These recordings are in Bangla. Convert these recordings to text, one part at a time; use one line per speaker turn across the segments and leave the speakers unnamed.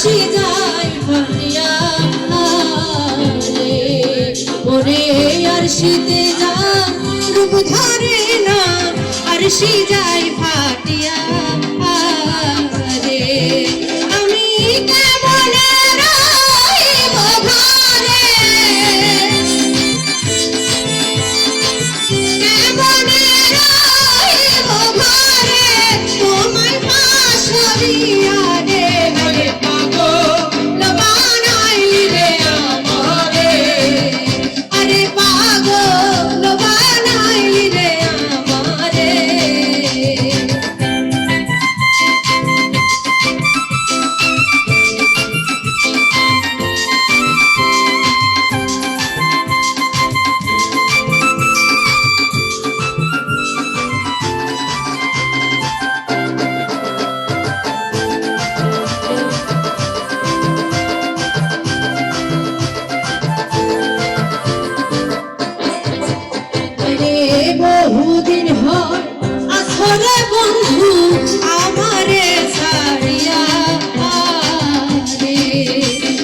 মিশে যায় ভালিয়া ওরে আর শীতে যা রূপ ধরে না আর সে যায় ফাটিয়া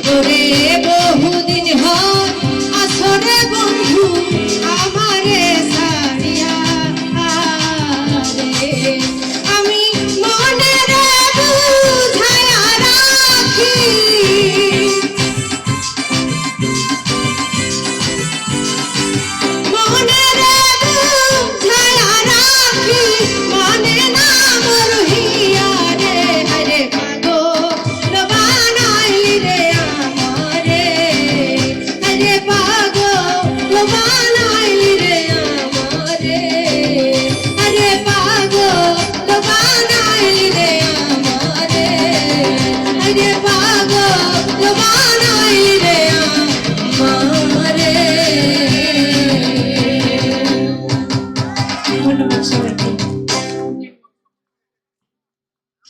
করে।